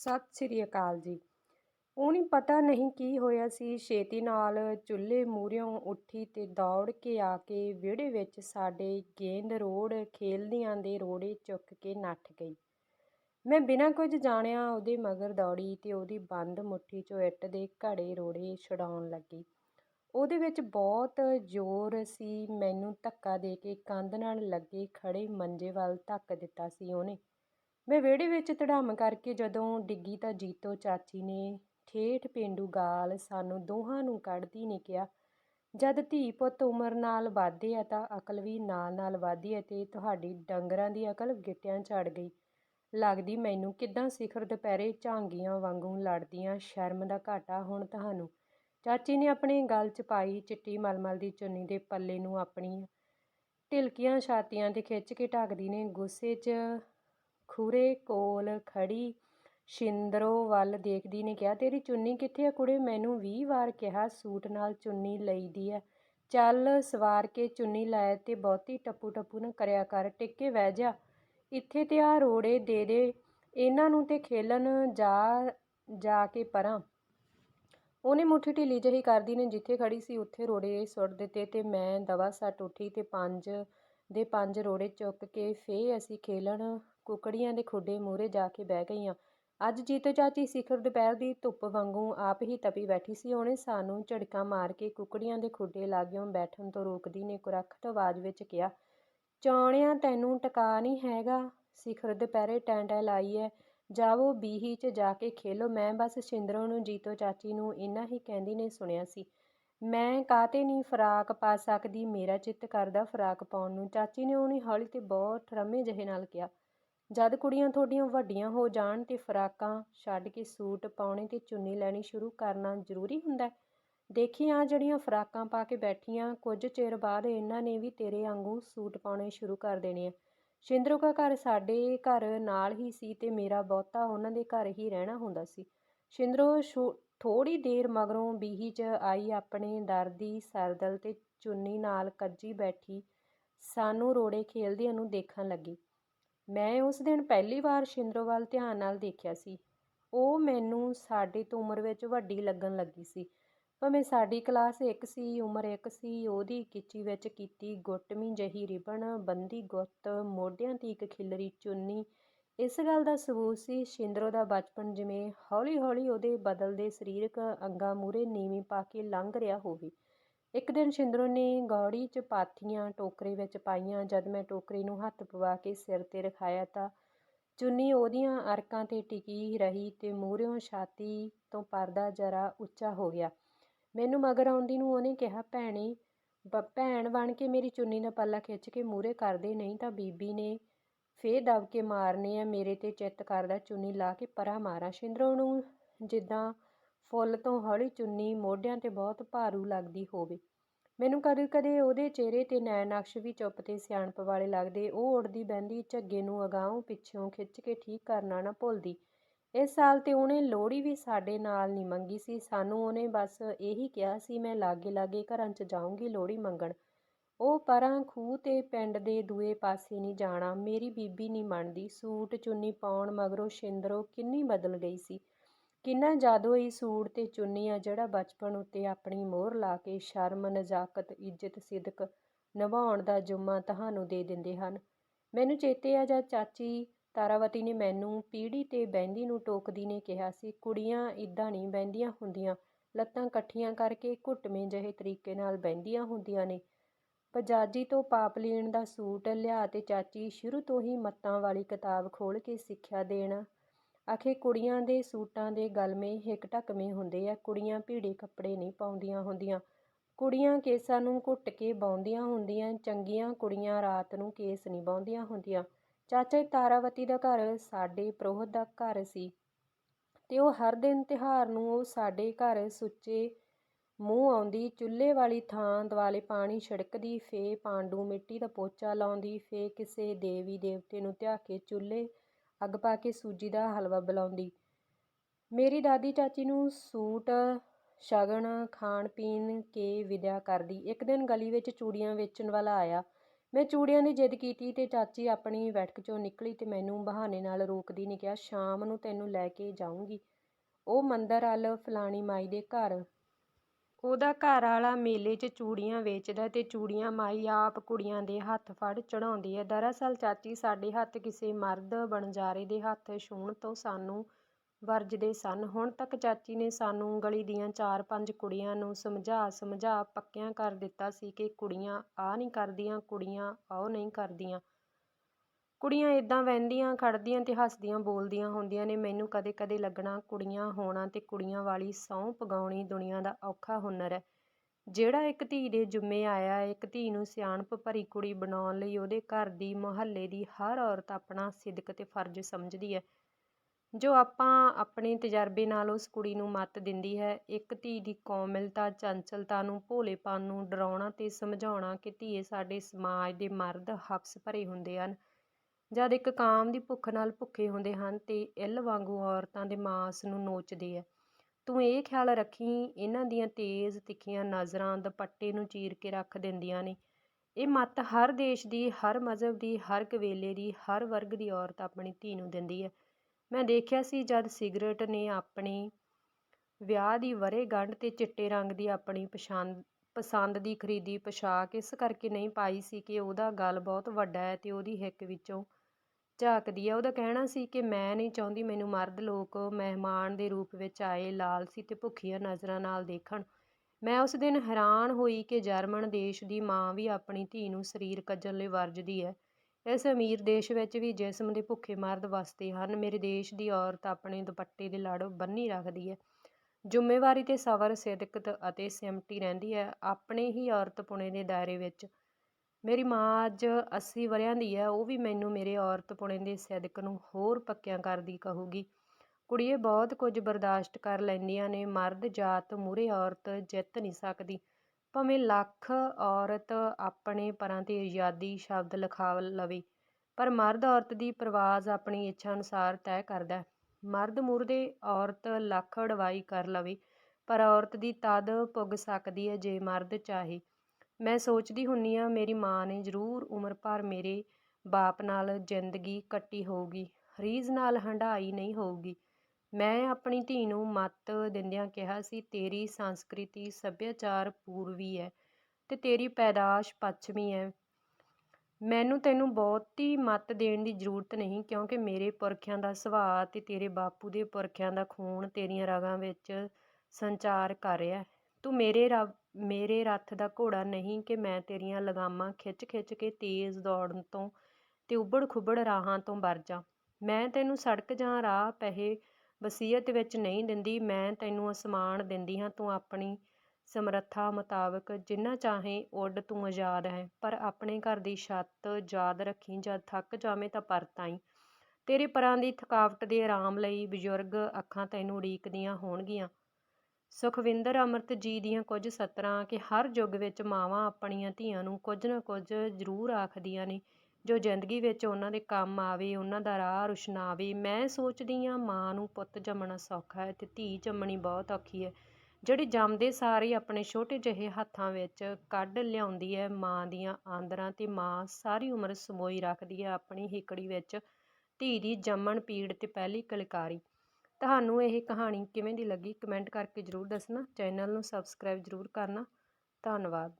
ਸਤਿ ਸ੍ਰੀ ਅਕਾਲ ਜੀ। ਉਹ ਪਤਾ ਨਹੀਂ ਕੀ ਹੋਇਆ ਸੀ। ਛੇਤੀ ਨਾਲ ਚੁੱਲ੍ਹੇ ਮੂਹਰਿਓਂ ਉੱਠੀ ਤੇ ਦੌੜ ਕੇ ਆ ਕੇ ਵਿਹੜੇ ਵਿੱਚ ਸਾਡੇ ਗੇਂਦ ਰੋੜ ਖੇਲਦਿਆਂ ਦੇ ਰੋੜੇ ਚੁੱਕ ਕੇ ਨੱਠ ਗਈ। ਮੈਂ ਬਿਨਾਂ ਕੁਝ ਜਾਣਿਆ ਉਹਦੇ ਮਗਰ ਦੌੜੀ ਤੇ ਉਹਦੀ ਬੰਦ ਮੁੱਠੀ 'ਚੋਂ ਇੱਟ ਦੇ ਘੜੇ ਰੋੜੇ ਛੁਡਾਉਣ ਲੱਗੀ। ਉਹਦੇ ਵਿੱਚ ਬਹੁਤ ਜ਼ੋਰ ਸੀ। ਮੈਨੂੰ ਧੱਕਾ ਦੇ ਕੇ ਕੰਧ ਨਾਲ ਲੱਗੇ ਖੜੇ ਮੰਜੇ ਵੱਲ ਧੱਕ ਦਿੱਤਾ ਸੀ ਉਹਨੇ। ਮੈਂ ਵਿਹੜੇ ਵਿੱਚ ਧੜਾਮ ਕਰਕੇ ਜਦੋਂ ਡਿੱਗੀ ਤਾਂ ਜੀਤੋ ਚਾਚੀ ਨੇ ਠੇਠ ਪੇਂਡੂ ਗਾਲ ਸਾਨੂੰ ਦੋਹਾਂ ਨੂੰ ਕੱਢਦੀ ਨੇ ਕਿਹਾ, ਜਦ ਧੀ ਪੁੱਤ ਉਮਰ ਨਾਲ ਵਧਦੇ ਆ ਤਾਂ ਅਕਲ ਵੀ ਨਾਲ ਨਾਲ ਵਧਦੀ ਹੈ ਤੇ ਤੁਹਾਡੀ ਡੰਗਰਾਂ ਦੀ ਅਕਲ ਗਿੱਟਿਆਂ ਚੜ ਗਈ। ਲੱਗਦੀ ਮੈਨੂੰ ਕਿਦਾਂ ਸਿਖਰ ਦੁਪਹਿਰੇ ਝਾਂਗੀਆਂ ਵਾਂਗੂ ਲੜਦੀਆਂ, ਸ਼ਰਮ ਦਾ ਘਾਟਾ ਹੁਣ ਤੁਹਾਨੂੰ ਚਾਚੀ ਨੇ ਆਪਣੇ ਗਲ 'ਚ ਪਾਈ ਚਿੱਟੀ ਮਲਮਲ ਦੀ ਚੁੰਨੀ ਦੇ ਪੱਲੇ ਨੂੰ ਆਪਣੀ ਢਿਲਕੀਆਂ ਛਾਤੀਆਂ ਤੇ ਖਿੱਚ ਕੇ ਢੱਕਦੀ ਨੇ, ਗੁੱਸੇ 'ਚ ਖੂਰੇ ਕੋਲ ਖੜੀ ਸ਼ਿੰਦਰੋ ਵੱਲ ਦੇਖਦੀ ਨੇ ਕਿਹਾ, ਤੇਰੀ ਚੁੰਨੀ ਕਿੱਥੇ ਆ ਕੁੜੇ? ਮੈਨੂੰ ਵੀਹ ਵਾਰ ਕਿਹਾ, ਸੂਟ ਨਾਲ ਚੁੰਨੀ ਲਈਦੀ ਐ। ਚੱਲ ਸਵਾਰ ਕੇ ਚੁੰਨੀ ਲੈ ਤੇ ਬਹੁਤੀ ਟੱਪੂ ਟੱਪੂ ਨਾ ਕਰਿਆ ਕਰ, ਟਿੱਕੇ ਬਹਿ ਜਾ। ਇੱਥੇ ਤੇ ਆ ਰੋੜੇ ਦੇ ਦੇ, ਇਹਨਾਂ ਨੂੰ ਤੇ ਖੇਲਣ ਜਾ ਜਾ ਕੇ ਪਰਾਂ ਉਹਨੇ ਮੁੱਠੀ ਢਿੱਲੀ ਜਿਹੀ ਕਰਦੀ ਨੇ, ਜਿੱਥੇ ਖੜੀ ਸੀ ਉੱਥੇ ਰੋੜੇ ਸੁੱਟ ਦਿੱਤੇ ਤੇ ਮੈਂ ਦਵਾ ਸੱਟ ਉੱਠੀ ਤੇ ਪੰਜ ਦੇ ਪੰਜ ਰੋੜੇ ਚੁੱਕ ਕੇ ਫੇ ਅਸੀਂ ਖੇਲਣ ਕੁਕੜੀਆਂ ਦੇ ਖੁੱਡੇ ਮੂਹਰੇ ਜਾ ਕੇ ਬਹਿ ਗਈਆਂ। ਅੱਜ ਜੀਤੋ ਚਾਚੀ ਸਿਖਰ ਦੁਪਹਿਰ ਦੀ ਧੁੱਪ ਵਾਂਗੂ ਆਪ ਹੀ ਤਪੀ ਬੈਠੀ ਸੀ। ਉਹਨੇ ਸਾਨੂੰ ਝੜਕਾਂ ਮਾਰ ਕੇ ਕੁਕੜੀਆਂ ਦੇ ਖੁੱਡੇ ਲਾਗਿਓਂ ਬੈਠਣ ਤੋਂ ਰੋਕਦੀ ਨੇ ਕੁਰੱਖਤ ਆਵਾਜ਼ ਵਿੱਚ ਕਿਹਾ, ਚੌਣਿਆ ਤੈਨੂੰ ਟਿਕਾ ਨਹੀਂ ਹੈਗਾ। ਸਿਖਰ ਦੁਪਹਿਰੇ ਟੈਂਟੈ ਲਾਈ ਐ। ਜਾਵੋ ਬੀਹੀ 'ਚ ਜਾ ਕੇ ਖੇਲੋ। ਮੈਂ ਬਸ ਸ਼ਿੰਦਰੋਂ ਨੂੰ, ਜੀਤੋ ਚਾਚੀ ਨੂੰ ਇੰਨਾ ਹੀ ਕਹਿੰਦੀ ਨੇ ਸੁਣਿਆ ਸੀ। ਮੈਂ ਕਾਤੇ ਨਹੀਂ ਫਰਾਕ ਪਾ ਸਕਦੀ? ਮੇਰਾ ਚਿੱਤ ਕਰਦਾ ਫਰਾਕ ਪਾਉਣ ਨੂੰ। ਚਾਚੀ ਨੇ ਉਹਨੇ ਹੌਲੀ ਤੇ ਬਹੁਤ ਰਮੇ ਜਿਹੇ ਨਾਲ ਕਿਹਾ ਜਦ ਕੁੜੀਆਂ ਤੁਹਾਡੀਆਂ ਵੱਡੀਆਂ ਹੋ ਜਾਣ ਤੇ ਫਰਾਕਾਂ ਛੱਡ ਕੇ ਸੂਟ ਪਾਉਣੇ ਤੇ ਚੁੰਨੀ ਲੈਣੀ ਸ਼ੁਰੂ ਕਰਨਾ ਜ਼ਰੂਰੀ ਹੁੰਦਾ ਦੇਖੀ ਆ ਜਿਹੜੀਆਂ ਫਰਾਕਾਂ ਪਾ ਕੇ ਬੈਠੀਆਂ, ਕੁਝ ਚਿਰ ਬਾਅਦ ਇਹਨਾਂ ਨੇ ਵੀ ਤੇਰੇ ਵਾਂਗੂ ਸੂਟ ਪਾਉਣੇ ਸ਼ੁਰੂ ਕਰ ਦੇਣੇ ਆ। ਸ਼ਿੰਦਰੋ ਦਾ ਘਰ ਸਾਡੇ ਘਰ ਨਾਲ ਹੀ ਸੀ ਤੇ ਮੇਰਾ ਬਹੁਤਾ ਉਹਨਾਂ ਦੇ ਘਰ ਹੀ ਰਹਿਣਾ ਹੁੰਦਾ ਸੀ। ਸ਼ਿੰਦਰੋ ਥੋੜੀ ਦੇਰ ਮਗਰੋਂ ਬੀਹੀ 'ਚ ਆਈ ਆਪਣੇ ਦਰਦੀ ਸਰਦਲ ਤੇ ਚੁੰਨੀ ਨਾਲ ਕੱਜੀ ਬੈਠੀ, ਸਾਨੂੰ ਰੋੜੇ ਖੇਲਦਿਆਂ ਨੂੰ ਦੇਖਣ ਲੱਗੀ। ਮੈਂ ਉਸ ਦਿਨ ਪਹਿਲੀ ਵਾਰ ਸ਼ਿੰਦਰੋ ਵੱਲ ਧਿਆਨ ਨਾਲ ਦੇਖਿਆ ਸੀ। ਉਹ ਮੈਨੂੰ ਸਾਡੀ ਤੋਂ ਉਮਰ ਵਿੱਚ ਵੱਡੀ ਲੱਗਣ ਲੱਗੀ ਸੀ। ਭਾਵੇਂ ਸਾਡੀ ਕਲਾਸ ਇੱਕ ਸੀ, ਉਮਰ ਇੱਕ ਸੀ, ਉਹਦੀ ਕਿੱਚੀ ਵਿੱਚ ਕੀਤੀ ਗੁੱਟਮੀ ਜਹੀ ਰਿਬਨ, ਬੰਦੀ ਗੁੱਤ, ਮੋਢਿਆਂ ਤੇ ਇੱਕ ਖਿਲਰੀ ਚੁੰਨੀ, ਇਸ ਗੱਲ ਦਾ ਸਬੂਤ ਸੀ ਸ਼ਿੰਦਰੋ ਦਾ ਬਚਪਨ ਜਿਵੇਂ ਹੌਲੀ-ਹੌਲੀ ਉਹਦੇ ਬਦਲਦੇ ਸਰੀਰਕ ਅੰਗਾਂ ਮੂਰੇ ਨੀਵੀਂ ਪਾ ਕੇ ਲੰਘ ਰਿਹਾ ਹੋਵੇ। ਇੱਕ ਦਿਨ ਸ਼ਿੰਦਰੋ ਨੇ ਗੌੜੀ 'ਚ ਪਾਥੀਆਂ ਟੋਕਰੇ ਵਿੱਚ ਪਾਈਆਂ। ਜਦ ਮੈਂ ਟੋਕਰੀ ਨੂੰ ਹੱਥ ਪਵਾ ਕੇ ਸਿਰ ਤੇ ਰਖਾਇਆ ਤਾਂ ਚੁੰਨੀ ਉਹਦੀਆਂ ਅਰਕਾਂ ਤੇ ਟਿਕੀ ਰਹੀ ਤੇ ਮੂਹਰਿਓਂ ਛਾਤੀ ਤੋਂ ਪਰਦਾ ਜਰਾ ਉੱਚਾ ਹੋ ਗਿਆ। ਮੈਨੂੰ ਮਗਰ ਆਉਂਦੀ ਨੂੰ ਉਹਨੇ ਕਿਹਾ, ਭੈਣੇ ਭੈਣ ਬਣ ਕੇ ਮੇਰੀ ਚੁੰਨੀ ਦਾ ਪੱਲਾ ਖਿੱਚ ਕੇ ਮੂਹਰੇ ਕਰਦੇ ਨਹੀਂ ਤਾਂ ਬੀਬੀ ਨੇ ਫੇਰ ਦਬ ਕੇ ਮਾਰਨੇ ਆ। ਮੇਰੇ ਤੇ ਚਿੱਤ ਕਰਦਾ ਚੁੰਨੀ ਲਾ ਕੇ ਪਰਾ ਮਾਰਾਂ। ਸ਼ਿੰਦਰੋ ਨੂੰ ਜਿੱਦਾਂ ਫੁੱਲ ਤੋਂ ਹੌਲੀ ਚੁੰਨੀ ਮੋਢਿਆਂ ਤੇ ਬਹੁਤ ਭਾਰੂ ਲੱਗਦੀ ਹੋਵੇ। ਮੈਨੂੰ ਕਦੇ ਕਦੇ ਉਹਦੇ ਚਿਹਰੇ ਤੇ ਨੈਣ ਨਕਸ਼ ਵੀ ਚੁੱਪ ਤੇ ਸਿਆਣਪ ਵਾਲੇ ਲੱਗਦੇ। ਉਹ ਉੜਦੀ ਬਹਿੰਦੀ, ਝੱਗੇ ਨੂੰ ਅਗਾਉਂ ਪਿੱਛੋਂ ਖਿੱਚ ਕੇ ਠੀਕ ਕਰਨਾ ਨਾ ਭੁੱਲਦੀ। ਇਸ ਸਾਲ ਤੇ ਉਹਨੇ ਲੋਹੜੀ ਵੀ ਸਾਡੇ ਨਾਲ ਨਹੀਂ ਮੰਗੀ ਸੀ। ਸਾਨੂੰ ਉਹਨੇ ਬਸ ਇਹੀ ਕਿਹਾ ਸੀ, ਮੈਂ ਲਾਗੇ ਲਾਗੇ ਘਰਾਂ 'ਚ ਜਾਊਂਗੀ ਲੋਹੜੀ ਮੰਗਣ। ਉਹ ਪਰਾਂ ਖੂਹ ਤੇ ਪਿੰਡ ਦੇ ਦੂਏ ਪਾਸੇ ਨਹੀਂ ਜਾਣਾ। ਮੇਰੀ ਬੀਬੀ ਨਹੀਂ ਮੰਨਦੀ। ਸੂਟ ਚੁੰਨੀ ਪਾਉਣ ਮਗਰੋਂ ਸ਼ਿੰਦਰੋ ਕਿੰਨੀ ਬਦਲ ਗਈ ਸੀ। ਕਿੰਨਾ ਜਾਦੂਈ ਸੂਟ ਤੇ ਚੁੰਨੀ ਆ ਜਿਹੜਾ ਬਚਪਨ ਉੱਤੇ ਆਪਣੀ ਮੋਹਰ ਲਾ ਕੇ ਸ਼ਰਮ, ਨਜ਼ਾਕਤ, ਇੱਜ਼ਤ, ਸਿਦਕ ਨਿਭਾਉਣ ਦਾ ਜੁਮਾ ਤੁਹਾਨੂੰ ਦੇ ਦਿੰਦੇ ਹਨ। ਮੈਨੂੰ ਚੇਤੇ ਆ ਜਦ ਚਾਚੀ ਤਾਰਾਵਤੀ ਨੇ ਮੈਨੂੰ ਪੀੜ੍ਹੀ ਤੇ ਬਹਿੰਦੀ ਨੂੰ ਟੋਕਦੀ ਨੇ ਕਿਹਾ ਸੀ, ਕੁੜੀਆਂ ਇੱਦਾਂ ਨਹੀਂ ਬਹਿੰਦੀਆਂ ਹੁੰਦੀਆਂ, ਲੱਤਾਂ ਇਕੱਠੀਆਂ ਕਰਕੇ ਘੁੱਟਵੇਂ ਜਿਹੇ ਤਰੀਕੇ ਨਾਲ ਬਹਿੰਦੀਆਂ ਹੁੰਦੀਆਂ ਨੇ। ਪਜਾਜੀ ਤੋਂ ਪਾਪ ਲੈਣ ਦਾ ਸੂਟ ਲਿਆ ਤੇ ਚਾਚੀ ਸ਼ੁਰੂ ਤੋਂ ਹੀ ਮੱਤਾਂ ਵਾਲੀ ਕਿਤਾਬ ਖੋਲ੍ਹ ਕੇ ਸਿੱਖਿਆ ਦੇਣ ਆਖੇ ਕੁੜੀਆਂ ਦੇ ਸੂਟਾਂ ਦੇ ਗਲਮੇ ਹਿੱਕ ਢਕਵੇਂ ਹੁੰਦੇ ਆ, ਕੁੜੀਆਂ ਭੀੜੇ ਕੱਪੜੇ ਨਹੀਂ ਪਾਉਂਦੀਆਂ ਹੁੰਦੀਆਂ। ਕੁੜੀਆਂ ਕੇਸਾਂ ਨੂੰ ਘੁੱਟ ਕੇ ਬਾਉਂਦੀਆਂ ਹੁੰਦੀਆਂ, ਚੰਗੀਆਂ ਕੁੜੀਆਂ ਰਾਤ ਨੂੰ ਕੇਸ ਨਹੀਂ ਬਾਉਂਦੀਆਂ ਹੁੰਦੀਆਂ। ਚਾਚਾ ਤਾਰਾਵਤੀ ਦਾ ਘਰ ਸਾਡੇ ਪ੍ਰੋਹਤ ਦਾ ਘਰ ਸੀ ਤੇ ਉਹ ਹਰ ਦਿਨ ਤਿਹਾਰ ਨੂੰ ਉਹ ਸਾਡੇ ਘਰ ਸੁੱਚੇ ਮੂੰਹ ਆਉਂਦੀ, ਚੁੱਲ੍ਹੇ ਵਾਲੀ ਥਾਂ ਦਿਵਾਲੇ ਪਾਣੀ ਛਿੜਕਦੀ ਫੇ ਪਾਂਡੂ ਮਿੱਟੀ ਦਾ ਪੋਚਾ ਲਾਉਂਦੀ ਫੇ ਕਿਸੇ ਦੇਵੀ ਦੇਵਤੇ ਨੂੰ ਧਿਆ ਕੇ ਚੁੱਲ੍ਹੇ ਅੱਗ ਪਾ ਕੇ ਸੂਜੀ ਦਾ ਹਲਵਾ ਬੁਲਾਉਂਦੀ। ਮੇਰੀ ਦਾਦੀ ਚਾਚੀ ਨੂੰ ਸੂਟ, ਸ਼ਗਨ, ਖਾਣ ਪੀਣ ਕੇ ਵਿਦਿਆ ਕਰਦੀ। ਇੱਕ ਦਿਨ ਗਲੀ ਵਿੱਚ ਚੂੜੀਆਂ ਵੇਚਣ ਵਾਲਾ ਆਇਆ। ਮੈਂ ਚੂੜੀਆਂ ਦੀ ਜਿੱਦ ਕੀਤੀ ਤੇ ਚਾਚੀ ਆਪਣੀ ਬੈਠਕ 'ਚੋਂ ਨਿਕਲੀ ਤੇ ਮੈਨੂੰ ਬਹਾਨੇ ਨਾਲ ਰੋਕਦੀ ਨੇ ਕਿਹਾ, ਸ਼ਾਮ ਨੂੰ ਤੈਨੂੰ ਲੈ ਕੇ ਜਾਊਂਗੀ। ਉਹ ਮੰਦਰ ਵੱਲ ਫਲਾਣੀ ਮਾਈ ਦੇ ਘਰ ਉਹਦਾ ਘਰ ਵਾਲਾ ਮੇਲੇ 'ਚ ਚੂੜੀਆਂ ਵੇਚਦਾ ਤੇ ਚੂੜੀਆਂ ਮਾਈ ਆਪ ਕੁੜੀਆਂ ਦੇ ਹੱਥ ਫੜ ਚੜ੍ਹਾਉਂਦੀ ਹੈ। ਦਰਅਸਲ ਚਾਚੀ ਸਾਡੇ ਹੱਥ ਕਿਸੇ ਮਰਦ ਵਣਜਾਰੇ ਦੇ ਹੱਥ ਛੂਹਣ ਤੋਂ ਸਾਨੂੰ ਵਰਜਦੇ ਸਨ। ਹੁਣ ਤੱਕ ਚਾਚੀ ਨੇ ਸਾਨੂੰ ਗਲੀ ਦੀਆਂ ਚਾਰ ਪੰਜ ਕੁੜੀਆਂ ਨੂੰ ਸਮਝਾ ਸਮਝਾ ਪੱਕਿਆਂ ਕਰ ਦਿੱਤਾ ਸੀ ਕਿ ਕੁੜੀਆਂ ਆਹ ਨਹੀਂ ਕਰਦੀਆਂ, ਕੁੜੀਆਂ ਉਹ ਨਹੀਂ ਕਰਦੀਆਂ। ਕੁੜੀਆਂ ਇੱਦਾਂ ਵਹਿੰਦੀਆਂ ਖੜਦੀਆਂ ਤੇ ਹੱਸਦੀਆਂ, ਬੋਲਦੀਆਂ ਹੁੰਦੀਆਂ ਨੇ। ਮੈਨੂੰ ਕਦੇ ਕਦੇ ਲੱਗਣਾ, ਕੁੜੀਆਂ ਹੋਣਾ ਤੇ ਕੁੜੀਆਂ ਵਾਲੀ ਸਹੁੰ ਪਗਾਉਣੀ ਦੁਨੀਆ ਦਾ ਔਖਾ ਹੁਨਰ ਹੈ। ਜਿਹੜਾ ਇੱਕ ਧੀ ਦੇ ਜੁੰਮੇ ਆਇਆ ਇੱਕ ਧੀ ਨੂੰ ਸਿਆਣਪ ਭਰੀ ਕੁੜੀ ਬਣਾਉਣ ਲਈ ਉਹਦੇ ਘਰ ਦੀ, ਮੁਹੱਲੇ ਦੀ ਹਰ ਔਰਤ ਆਪਣਾ ਸਿਦਕ ਤੇ ਫਰਜ਼ ਸਮਝਦੀ ਹੈ। ਜੋ ਆਪਾਂ ਆਪਣੇ ਤਜਰਬੇ ਨਾਲ ਉਸ ਕੁੜੀ ਨੂੰ ਮੱਤ ਦਿੰਦੀ ਹੈ, ਇੱਕ ਧੀ ਦੀ ਕੋਮਲਤਾ, ਚੰਚਲਤਾ ਨੂੰ ਭੋਲੇਪਨ ਨੂੰ ਡਰਾਉਣਾ ਤੇ ਸਮਝਾਉਣਾ ਕਿ ਧੀਏ, ਸਾਡੇ ਸਮਾਜ ਦੇ ਮਰਦ ਹਫਸ ਭਰੇ ਹੁੰਦੇ ਹਨ। ਜਦ ਇੱਕ ਕਾਮ ਦੀ ਭੁੱਖ ਨਾਲ ਭੁੱਖੇ ਹੁੰਦੇ ਹਨ ਅਤੇ ਇੱਲ ਵਾਂਗੂ ਔਰਤਾਂ ਦੇ ਮਾਸ ਨੂੰ ਨੋਚਦੇ ਹੈ ਤੂੰ ਇਹ ਖਿਆਲ ਰੱਖੀ, ਇਹਨਾਂ ਦੀਆਂ ਤੇਜ਼ ਤਿੱਖੀਆਂ ਨਜ਼ਰਾਂ ਦੁਪੱਟੇ ਨੂੰ ਚੀਰ ਕੇ ਰੱਖ ਦਿੰਦੀਆਂ ਨੇ। ਇਹ ਮੱਤ ਹਰ ਦੇਸ਼ ਦੀ, ਹਰ ਮਜ਼ਹਬ ਦੀ, ਹਰ ਕਬੀਲੇ ਦੀ, ਹਰ ਵਰਗ ਦੀ ਔਰਤ ਆਪਣੀ ਧੀ ਨੂੰ ਦਿੰਦੀ ਹੈ ਮੈਂ ਦੇਖਿਆ ਸੀ ਜਦ ਸਿਗਰਟ ਨੇ ਆਪਣੀ ਵਿਆਹ ਦੀ ਵਰੇਗੰਢ ਤੇ ਚਿੱਟੇ ਰੰਗ ਦੀ ਆਪਣੀ ਪਛਾਣ, ਪਸੰਦ ਦੀ ਖਰੀਦੀ ਪੋਸ਼ਾਕ ਇਸ ਕਰਕੇ ਨਹੀਂ ਪਾਈ ਸੀ ਕਿ ਉਹਦਾ ਗਲ ਬਹੁਤ ਵੱਡਾ ਹੈ ਤੇ ਉਹਦੀ ਹਿੱਕ ਵਿੱਚੋਂ ਝਾਕਦੀ ਹੈ ਉਹਦਾ ਕਹਿਣਾ ਸੀ ਕਿ ਮੈਂ ਨਹੀਂ ਚਾਹੁੰਦੀ ਮੈਨੂੰ ਮਰਦ ਲੋਕ ਮਹਿਮਾਨ ਦੇ ਰੂਪ ਵਿੱਚ ਆਏ ਲਾਲਸੀ ਅਤੇ ਭੁੱਖੀਆਂ ਨਜ਼ਰਾਂ ਨਾਲ ਦੇਖਣ। ਮੈਂ ਉਸ ਦਿਨ ਹੈਰਾਨ ਹੋਈ ਕਿ ਜਰਮਨ ਦੇਸ਼ ਦੀ ਮਾਂ ਵੀ ਆਪਣੀ ਧੀ ਨੂੰ ਸਰੀਰ ਕੱਜਣ ਲਈ ਵਰਜਦੀ ਹੈ ਇਸ ਅਮੀਰ ਦੇਸ਼ ਵਿੱਚ ਵੀ ਜਿਸਮ ਦੇ ਭੁੱਖੇ ਮਰਦ ਵਸਦੇ ਹਨ, ਮੇਰੇ ਦੇਸ਼ ਦੀ ਔਰਤ ਆਪਣੇ ਦੁਪੱਟੇ ਦੇ ਲੜ ਬੰਨੀ ਰੱਖਦੀ ਹੈ ਜ਼ਿੰਮੇਵਾਰੀ ਤੇ ਸਬਰ ਸਿਦਕਤ ਅਤੇ ਸਿਮਟੀ ਰਹਿੰਦੀ ਹੈ ਆਪਣੇ ਹੀ ਔਰਤ ਪੁਣੇ ਦੇ ਦਾਇਰੇ ਵਿੱਚ ਮੇਰੀ ਮਾਂ ਅੱਜ ਅੱਸੀ ਵਰ੍ਹਿਆਂ ਦੀ ਹੈ, ਉਹ ਵੀ ਮੈਨੂੰ ਮੇਰੇ ਔਰਤ ਪੁਣੇ ਦੇ ਸਿਦਕ ਨੂੰ ਹੋਰ ਪੱਕਿਆਂ ਕਰਦੀ ਕਹੂਗੀ। ਕੁੜੀਏ, ਬਹੁਤ ਕੁਝ ਬਰਦਾਸ਼ਤ ਕਰ ਲੈਂਦੀਆਂ ਨੇ, ਮਰਦ ਜਾਤ ਮੂਰੇ ਔਰਤ ਜਿੱਤ ਨਹੀਂ ਸਕਦੀ। ਭਾਵੇਂ ਲੱਖ ਔਰਤ ਆਪਣੇ ਪਰਾਂ ਤੇ ਆਜ਼ਾਦੀ ਸ਼ਬਦ ਲਿਖਾ ਲਵੇ, ਪਰ ਮਰਦ ਔਰਤ ਦੀ ਪਰਵਾਜ਼ ਆਪਣੀ ਇੱਛਾ ਅਨੁਸਾਰ ਤੈਅ ਕਰਦਾ ਹੈ। ਮਰਦ ਮੁਰਦੇ ਔਰਤ ਲੱਖ ਅੜਵਾਈ ਕਰ ਲਵੇ, ਪਰ ਔਰਤ ਦੀ ਤਦ ਪੁੱਗ ਸਕਦੀ ਹੈ ਜੇ ਮਰਦ ਚਾਹੇ। ਮੈਂ ਸੋਚਦੀ ਹੁੰਦੀ ਹਾਂ, ਮੇਰੀ ਮਾਂ ਨੇ ਜ਼ਰੂਰ ਉਮਰ ਭਰ ਮੇਰੇ ਬਾਪ ਨਾਲ ਜ਼ਿੰਦਗੀ ਕੱਟੀ ਹੋਊਗੀ। ਰੀਝ ਨਾਲ ਹੰਢਾਈ ਨਹੀਂ ਹੋਊਗੀ। ਮੈਂ ਆਪਣੀ ਧੀ ਨੂੰ ਮੱਤ ਦਿੰਦਿਆਂ ਕਿਹਾ ਸੀ, ਤੇਰੀ ਸੰਸਕ੍ਰਿਤੀ ਸੱਭਿਆਚਾਰ ਪੂਰਵੀ ਹੈ ਤੇ ਤੇਰੀ ਪੈਦਾਸ਼ ਪੱਛਮੀ ਹੈ। ਮੈਨੂੰ ਤੈਨੂੰ ਬਹੁਤੀ ਮੱਤ ਦੇਣ ਦੀ ਜ਼ਰੂਰਤ ਨਹੀਂ, ਕਿਉਂਕਿ ਮੇਰੇ ਪੁਰਖਿਆਂ ਦਾ ਸੁਭਾਅ ਤੇ ਤੇਰੇ ਬਾਪੂ ਦੇ ਪੁਰਖਿਆਂ ਦਾ ਖੂਨ ਤੇਰੀਆਂ ਰਗਾਂ ਵਿੱਚ ਸੰਚਾਰ ਕਰ ਰਿਹਾ ਤੂੰ ਮੇਰੇ ਰੱਬ ਮੇਰੇ ਰੱਥ ਦਾ ਘੋੜਾ ਨਹੀਂ ਕਿ ਮੈਂ ਤੇਰੀਆਂ ਲਗਾਮਾਂ ਖਿੱਚ ਖਿੱਚ ਕੇ ਤੇਜ਼ ਦੌੜਨ ਤੋਂ ਤੇ ਉੱਬੜ ਖੁੱਬੜ ਰਾਹਾਂ ਤੋਂ ਵਰਜਾਂ ਮੈਂ ਤੈਨੂੰ ਸੜਕ ਜਾਂ ਰਾਹ ਪਹੇ ਵਸੀਅਤ ਵਿੱਚ ਨਹੀਂ ਦਿੰਦੀ, ਮੈਂ ਤੈਨੂੰ ਅਸਮਾਨ ਦਿੰਦੀ ਹਾਂ, ਤੂੰ ਆਪਣੀ ਸਮਰੱਥਾ ਮੁਤਾਬਕ ਜਿੰਨਾ ਚਾਹੇ ਉੱਡ ਤੂੰ ਆਜ਼ਾਦ ਹੈ, ਪਰ ਆਪਣੇ ਘਰ ਦੀ ਛੱਤ ਯਾਦ ਰੱਖੀ, ਜਦ ਥੱਕ ਜਾਵੇਂ ਤਾਂ ਪਰਤ ਆਈ ਤੇਰੇ ਪਰਾਂ ਦੀ ਥਕਾਵਟ ਦੇ ਆਰਾਮ ਲਈ ਬਜ਼ੁਰਗ ਅੱਖਾਂ ਤੈਨੂੰ ਉਡੀਕਦੀਆਂ ਹੋਣਗੀਆਂ। ਸੁਖਵਿੰਦਰ ਅਮਰਤ ਜੀ ਦੀਆਂ ਕੁਝ ਸਤਰਾਂ ਕਿ ਹਰ ਯੁੱਗ ਵਿੱਚ ਮਾਵਾਂ ਆਪਣੀਆਂ ਧੀਆਂ ਨੂੰ ਕੁਝ ਨਾ ਕੁਝ ਜ਼ਰੂਰ ਆਖਦੀਆਂ ਨੇ। ਜੋ ਜ਼ਿੰਦਗੀ ਵਿੱਚ ਉਹਨਾਂ ਦੇ ਕੰਮ ਆਵੇ, ਉਹਨਾਂ ਦਾ ਰਾਹ ਰੁਸ਼ਨਾਵੇ। ਮੈਂ ਸੋਚਦੀ ਹਾਂ ਮਾਂ ਨੂੰ ਪੁੱਤ ਜੰਮਣਾ ਸੌਖਾ ਹੈ ਤੇ ਧੀ ਜੰਮਣੀ ਬਹੁਤ ਔਖੀ ਹੈ। ਜਿਹੜੀ ਜੰਮਦੇ ਸਾਰੇ ਆਪਣੇ ਛੋਟੇ ਜਿਹੇ ਹੱਥਾਂ ਵਿੱਚ ਕੱਢ ਲਿਆਉਂਦੀ ਹੈ, ਮਾਂ ਦੀਆਂ ਆਂਦਰਾਂ ਤੇ ਮਾਂ ਸਾਰੀ ਉਮਰ ਸਮੋਈ ਰੱਖਦੀ ਹੈ ਆਪਣੀ ਹਿਕੜੀ ਵਿੱਚ। ਧੀ ਦੀ ਜੰਮਣ ਪੀੜ ਤੇ ਪਹਿਲੀ ਕਲਕਾਰੀ। ਤੁਹਾਨੂੰ ਇਹ ਕਹਾਣੀ ਕਿਵੇਂ ਦੀ ਲੱਗੀ ਕਮੈਂਟ ਕਰਕੇ ਜ਼ਰੂਰ ਦੱਸਣਾ, ਚੈਨਲ ਨੂੰ ਸਬਸਕ੍ਰਾਈਬ ਜ਼ਰੂਰ ਕਰਨਾ, ਧੰਨਵਾਦ।